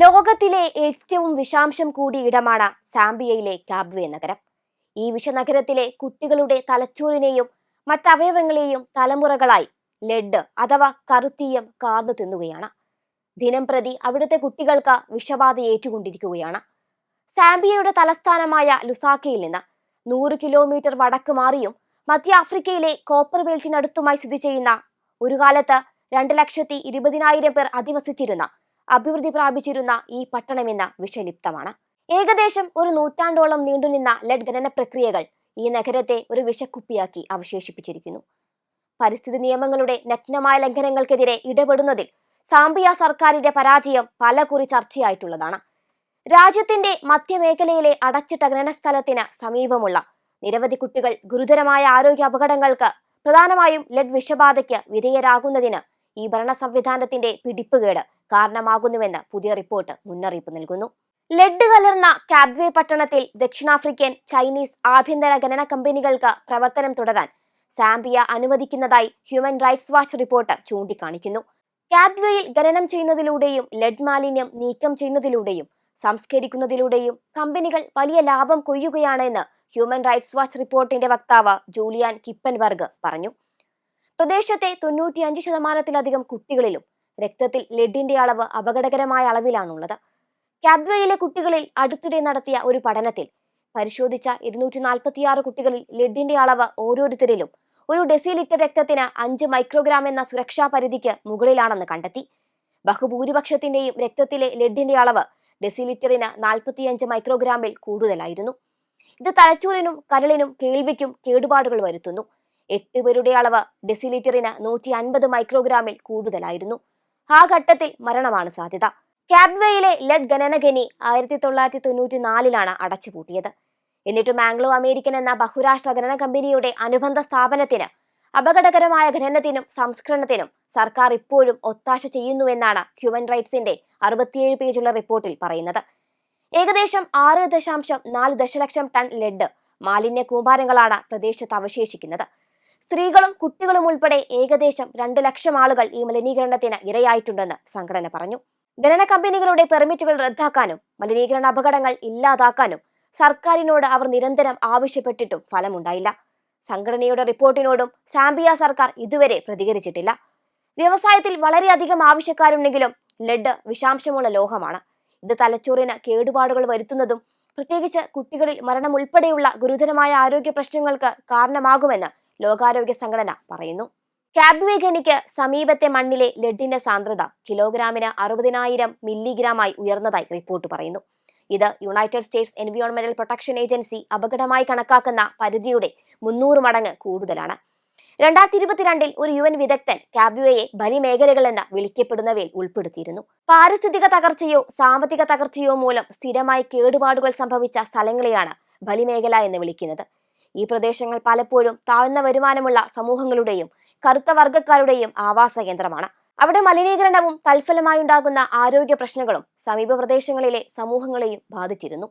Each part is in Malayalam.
ലോകത്തിലെ ഏറ്റവും വിഷാംശം കൂടിയ ഇടമാണ് സാംബിയയിലെ കാബ്വേ നഗരം. ഈ വിഷനഗരത്തിലെ കുട്ടികളുടെ തലച്ചോറിനെയും മറ്റവയവങ്ങളെയും തലമുറകളായി ലെഡ് അഥവാ കറുത്തീയം കാർന്നു തിന്നുകയാണ്. ദിനം പ്രതി അവിടുത്തെ കുട്ടികൾക്ക് വിഷബാധ ഏറ്റുകൊണ്ടിരിക്കുകയാണ്. സാംബിയയുടെ തലസ്ഥാനമായ ലുസാക്കയിൽ നിന്ന് നൂറ് കിലോമീറ്റർ വടക്ക് മാറിയും മധ്യ ആഫ്രിക്കയിലെ കോപ്പർ ബെൽറ്റിനടുത്തുമായി സ്ഥിതി ചെയ്യുന്ന ഒരു കാലത്ത് രണ്ട് ലക്ഷത്തി ഇരുപതിനായിരം പേർ അധിവസിച്ചിരുന്ന അഭിവൃദ്ധി പ്രാപിച്ചിരുന്ന ഈ പട്ടണം ഇന്ന് വിഷലിപ്തമാണ് ഏകദേശം ഒരു നൂറ്റാണ്ടോളം നീണ്ടുനിന്ന ലെഡ് ഖനന പ്രക്രിയകൾ ഈ നഗരത്തെ ഒരു വിഷക്കുപ്പിയാക്കി അവശേഷിപ്പിച്ചിരിക്കുന്നു. പരിസ്ഥിതി നിയമങ്ങളുടെ നഗ്നമായ ലംഘനങ്ങൾക്കെതിരെ ഇടപെടുന്നതിൽ സാംബിയ സർക്കാരിന്റെ പരാജയം പല കുറി ചർച്ചയായിട്ടുള്ളതാണ്. രാജ്യത്തിന്റെ മധ്യമേഖലയിലെ അടച്ചിട്ട ഖനന സ്ഥലത്തിന് സമീപമുള്ള നിരവധി കുട്ടികൾ ഗുരുതരമായ ആരോഗ്യ അപകടങ്ങൾക്ക് പ്രധാനമായും ലെഡ് വിഷബാധയ്ക്ക് വിധേയരാകുന്നതിന് ഈ ഭരണ സംവിധാനത്തിന്റെ പിടിപ്പുകേട് കാരണമാകുന്നുവെന്ന് പുതിയ റിപ്പോർട്ട് മുന്നറിയിപ്പ് നൽകുന്നു. ലെഡ് കലർന്ന കാബ്വേ പട്ടണത്തിൽ ദക്ഷിണാഫ്രിക്കൻ ചൈനീസ് ആഭ്യന്തര ഖനന കമ്പനികൾക്ക് പ്രവർത്തനം തുടരാൻ സാംബിയ അനുവദിക്കുന്നതായി ഹ്യൂമൻ റൈറ്റ്സ് വാച്ച് റിപ്പോർട്ട് ചൂണ്ടിക്കാണിക്കുന്നു. കാബ്വേയിൽ ഖനനം ചെയ്യുന്നതിലൂടെയും ലെഡ് മാലിന്യം നീക്കം ചെയ്യുന്നതിലൂടെയും സംസ്കരിക്കുന്നതിലൂടെയും കമ്പനികൾ വലിയ ലാഭം കൊയ്യുകയാണെന്ന് ഹ്യൂമൻ റൈറ്റ്സ് വാച്ച് റിപ്പോർട്ടിന്റെ വക്താവ് ജൂലിയാൻ കിപ്പൻവർഗ് പറഞ്ഞു. പ്രദേശത്തെ തൊണ്ണൂറ്റിയഞ്ച് ശതമാനത്തിലധികം കുട്ടികളിലും രക്തത്തിൽ ലെഡിന്റെ അളവ് അപകടകരമായ അളവിലാണുള്ളത്. കാദ്വയിലെ കുട്ടികളിൽ അടുത്തിടെ നടത്തിയ ഒരു പഠനത്തിൽ പരിശോധിച്ച ഇരുന്നൂറ്റി നാൽപ്പത്തിയാറ് കുട്ടികളിൽ ലെഡിന്റെ അളവ് ഓരോരുത്തരിലും ഒരു ഡെസിലിറ്റർ രക്തത്തിന് അഞ്ച് മൈക്രോഗ്രാം എന്ന സുരക്ഷാ പരിധിക്ക് മുകളിലാണെന്ന് കണ്ടെത്തി. ബഹുഭൂരിപക്ഷത്തിന്റെയും രക്തത്തിലെ ലെഡിന്റെ അളവ് ഡെസിലിറ്ററിന് നാൽപ്പത്തിയഞ്ച് മൈക്രോഗ്രാമിൽ കൂടുതലായിരുന്നു. ഇത് തലച്ചോറിനും കരളിനും കേൾവിക്കും കേടുപാടുകൾ വരുത്തുന്നു. എട്ട് പേരുടെ അളവ് ഡെസിലിറ്ററിന് നൂറ്റി അൻപത് മൈക്രോഗ്രാമിൽ കൂടുതലായിരുന്നു. ആ ഘട്ടത്തിൽ മരണമാണ് സാധ്യത. കാബ്വേയിലെ ലെഡ് ഖനനഖനി ആയിരത്തി തൊള്ളായിരത്തി തൊണ്ണൂറ്റി നാലിലാണ് അടച്ചുപൂട്ടിയത്. എന്നിട്ടും ആംഗ്ലോ അമേരിക്കൻ എന്ന ബഹുരാഷ്ട്ര ഖനന കമ്പനിയുടെ അനുബന്ധ സ്ഥാപനത്തിന് അപകടകരമായ ഖനനത്തിനും സംസ്കരണത്തിനും സർക്കാർ ഇപ്പോഴും ഒത്താശ ചെയ്യുന്നുവെന്നാണ് ഹ്യൂമൻ റൈറ്റ്സിന്റെ അറുപത്തിയേഴ് പേജുള്ള റിപ്പോർട്ടിൽ പറയുന്നത്. ഏകദേശം ആറ് ദശാംശം നാല് ദശലക്ഷം ടൺ ലെഡ് മാലിന്യ കൂമ്പാരങ്ങളാണ് പ്രദേശത്ത് അവശേഷിക്കുന്നത്. സ്ത്രീകളും കുട്ടികളും ഉൾപ്പെടെ ഏകദേശം രണ്ടു ലക്ഷം ആളുകൾ ഈ മലിനീകരണത്തിന് ഇരയായിട്ടുണ്ടെന്ന് സംഘടന പറഞ്ഞു. ഖനന കമ്പനികളുടെ പെർമിറ്റുകൾ റദ്ദാക്കാനും മലിനീകരണ അപകടങ്ങൾ ഇല്ലാതാക്കാനും സർക്കാരിനോട് അവർ നിരന്തരം ആവശ്യപ്പെട്ടിട്ടും ഫലമുണ്ടായില്ല. സംഘടനയുടെ റിപ്പോർട്ടിനോടും സാംബിയ സർക്കാർ ഇതുവരെ പ്രതികരിച്ചിട്ടില്ല. വ്യവസായത്തിൽ വളരെയധികം ആവശ്യക്കാരുണ്ടെങ്കിലും ലെഡ് വിഷാംശമുള്ള ലോഹമാണ്. ഇത് തലച്ചോറിന് കേടുപാടുകൾ വരുത്തുന്നതും പ്രത്യേകിച്ച് കുട്ടികളിൽ മരണം ഉൾപ്പെടെയുള്ള ഗുരുതരമായ ആരോഗ്യ പ്രശ്നങ്ങൾക്ക് കാരണമാകുമെന്ന് ലോകാരോഗ്യ സംഘടന പറയുന്നു. കാബ്വേഗനിക്ക് സമീപത്തെ മണ്ണിലെ ലെഡിന്റെ സാന്ദ്രത കിലോഗ്രാമിന് അറുപതിനായിരം മില്ലിഗ്രാമായി ഉയർന്നതായി റിപ്പോർട്ട് പറയുന്നു. ഇത് യുണൈറ്റഡ് സ്റ്റേറ്റ്സ് എൻവിയോൺമെന്റൽ പ്രൊട്ടക്ഷൻ ഏജൻസി അപകടമായി കണക്കാക്കുന്ന പരിധിയുടെ മുന്നൂറ് മടങ്ങ് കൂടുതലാണ്. രണ്ടായിരത്തി ഇരുപത്തിരണ്ടിൽ ഒരു യു എൻ വിദഗ്ധൻ കാബ്യുവയെ ബലിമേഖലകളെന്ന് വിളിക്കപ്പെടുന്നവയിൽ ഉൾപ്പെടുത്തിയിരുന്നു. പാരിസ്ഥിതിക തകർച്ചയോ സാമ്പത്തിക തകർച്ചയോ മൂലം സ്ഥിരമായി കേടുപാടുകൾ സംഭവിച്ച സ്ഥലങ്ങളെയാണ് ബലിമേഖല എന്ന് വിളിക്കുന്നത്. ഈ പ്രദേശങ്ങൾ പലപ്പോഴും താഴ്ന്ന വരുമാനമുള്ള സമൂഹങ്ങളുടെയും കറുത്ത വർഗക്കാരുടെയും ആവാസ കേന്ദ്രമാണ്. അവിടെ മലിനീകരണവും തൽഫലമായുണ്ടാകുന്ന ആരോഗ്യ പ്രശ്നങ്ങളും സമീപ പ്രദേശങ്ങളിലെ സമൂഹങ്ങളെയും ബാധിച്ചിരുന്നു.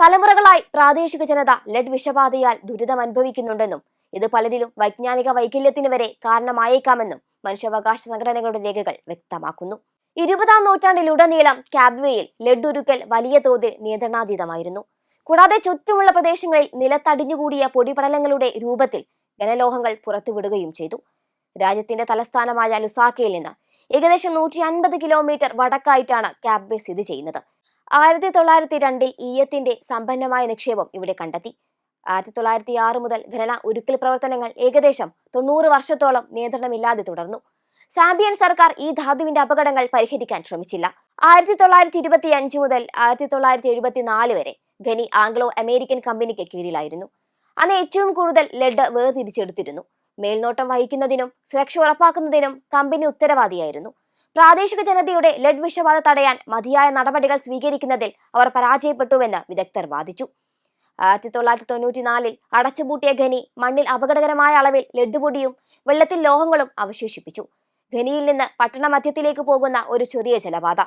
തലമുറകളായി പ്രാദേശിക ജനത ലെഡ് വിഷബാധയാൽ ദുരിതം അനുഭവിക്കുന്നുണ്ടെന്നും ഇത് പലരിലും വൈജ്ഞാനിക വൈകല്യത്തിന് വരെ കാരണമായേക്കാമെന്നും മനുഷ്യാവകാശ സംഘടനകളുടെ രേഖകൾ വ്യക്തമാക്കുന്നു. ഇരുപതാം നൂറ്റാണ്ടിലുടനീളം കാബ്വേയിൽ ലെഡ് ഉരുക്കൽ വലിയ തോതിൽ നിയന്ത്രണാതീതമായിരുന്നു. കൂടാതെ ചുറ്റുമുള്ള പ്രദേശങ്ങളിൽ നിലത്തടിഞ്ഞുകൂടിയ പൊടിപടലങ്ങളുടെ രൂപത്തിൽ ഖനലോഹങ്ങൾ പുറത്തുവിടുകയും ചെയ്തു. രാജ്യത്തിന്റെ തലസ്ഥാനമായ ലുസാക്കയിൽ നിന്ന് ഏകദേശം നൂറ്റി അൻപത് കിലോമീറ്റർ വടക്കായിട്ടാണ് ക്യാബ്വേ സ്ഥിതി ചെയ്യുന്നത്. ആയിരത്തി തൊള്ളായിരത്തി രണ്ടിൽ ഈയത്തിന്റെ സമ്പന്നമായ നിക്ഷേപം ഇവിടെ കണ്ടെത്തി. ആയിരത്തി തൊള്ളായിരത്തി ആറ് മുതൽ ഖനന ഉരുക്കൽ പ്രവർത്തനങ്ങൾ ഏകദേശം തൊണ്ണൂറ് വർഷത്തോളം നിയന്ത്രണമില്ലാതെ തുടർന്നു. സാമ്പിയൻ സർക്കാർ ഈ ധാതുവിന്റെ അപകടങ്ങൾ പരിഹരിക്കാൻ ശ്രമിച്ചില്ല. ആയിരത്തി തൊള്ളായിരത്തി ഇരുപത്തി അഞ്ച് മുതൽ ആയിരത്തി തൊള്ളായിരത്തി എഴുപത്തി നാല് വരെ ഖനി ആംഗ്ലോ അമേരിക്കൻ കമ്പനിക്ക് കീഴിലായിരുന്നു. അന്ന് ഏറ്റവും കൂടുതൽ ലെഡ് വേർതിരിച്ചെടുത്തിരുന്നു. മേൽനോട്ടം വഹിക്കുന്നതിനും സുരക്ഷ ഉറപ്പാക്കുന്നതിനും കമ്പനി ഉത്തരവാദിയായിരുന്നു. പ്രാദേശിക ജനതയുടെ ലെഡ് വിഷബാധ തടയാൻ മതിയായ നടപടികൾ സ്വീകരിക്കുന്നതിൽ അവർ പരാജയപ്പെട്ടുവെന്ന് വിദഗ്ധർ വാദിച്ചു. ആയിരത്തി തൊള്ളായിരത്തി തൊണ്ണൂറ്റിനാലിൽ അടച്ചുപൂട്ടിയ ഖനി മണ്ണിൽ അപകടകരമായ അളവിൽ ലെഡ് പൊടിയും വെള്ളത്തിൽ ലോഹങ്ങളും അവശേഷിപ്പിച്ചു. ഖനിയിൽ നിന്ന് പട്ടണ മധ്യത്തിലേക്ക് പോകുന്ന ഒരു ചെറിയ ജലപാത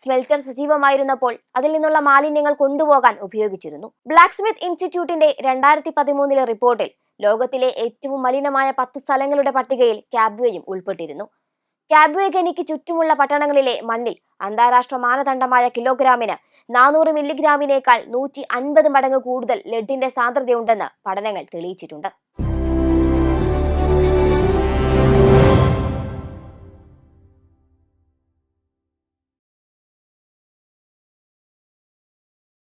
സ്മെൽറ്റർ സജീവമായിരുന്നപ്പോൾ അതിൽ നിന്നുള്ള മാലിന്യങ്ങൾ കൊണ്ടുപോകാൻ ഉപയോഗിച്ചിരുന്നു. ബ്ലാക്ക് സ്മിത്ത് ഇൻസ്റ്റിറ്റ്യൂട്ടിന്റെ രണ്ടായിരത്തി പതിമൂന്നിലെ റിപ്പോർട്ടിൽ ലോകത്തിലെ ഏറ്റവും മലിനമായ പത്ത് സ്ഥലങ്ങളുടെ പട്ടികയിൽ കാബ്വേയും ഉൾപ്പെട്ടിരുന്നു. കാബ്വേ ഖനിക്ക് ചുറ്റുമുള്ള പട്ടണങ്ങളിലെ മണ്ണിൽ അന്താരാഷ്ട്ര മാനദണ്ഡമായ കിലോഗ്രാമിന് നാനൂറ് മില്ലിഗ്രാമിനേക്കാൾ നൂറ്റി അൻപത് മടങ്ങ് കൂടുതൽ ലെഡിന്റെ സാന്ദ്രതയുണ്ടെന്ന് പഠനങ്ങൾ തെളിയിച്ചിട്ടുണ്ട്.